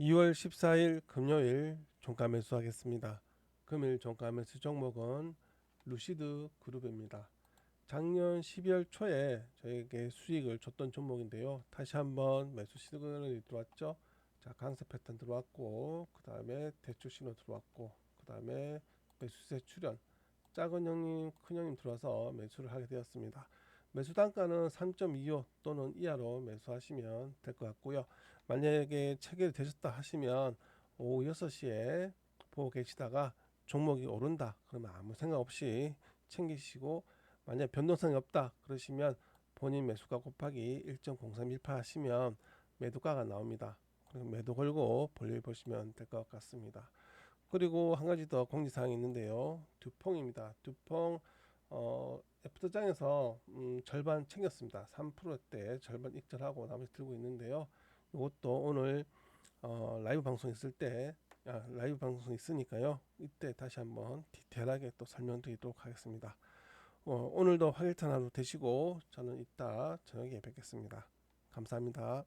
2월 14일 금요일 종가 매수하겠습니다. 금일 종가 매수 종목은 루시드 그룹입니다. 작년 12월 초에 저에게 수익을 줬던 종목인데요. 다시 한번 매수 시그널이 들어왔죠. 자, 강세 패턴 들어왔고, 그 다음에 대출 신호 들어왔고, 그 다음에 매수세 출현, 작은 형님, 큰 형님 들어와서 매수를 하게 되었습니다. 매수 단가는 3.25 또는 이하로 매수하시면 될 것 같고요. 만약에 체결이 되셨다 하시면 오후 6시에 보고 계시다가 종목이 오른다 그러면 아무 생각 없이 챙기시고 만약 변동성이 없다 그러시면 본인 매수가 곱하기 1.0318 하시면 매도가가 나옵니다. 매도 걸고 볼일 보시면 될 것 같습니다. 그리고 한 가지 더 공지사항이 있는데요. 두퐁입니다. 두퐁 어, 애프터장에서 음, 절반 챙겼습니다. 3%대 절반 익절하고 나머지 들고 있는데요. 이것도 오늘 어, 라이브 방송 있을 때 아, 라이브 방송 있으니까요. 이때 다시 한번 디테일하게 또 설명드리도록 하겠습니다. 어, 오늘도 화일탄 하루 되시고 저는 이따 저녁에 뵙겠습니다. 감사합니다.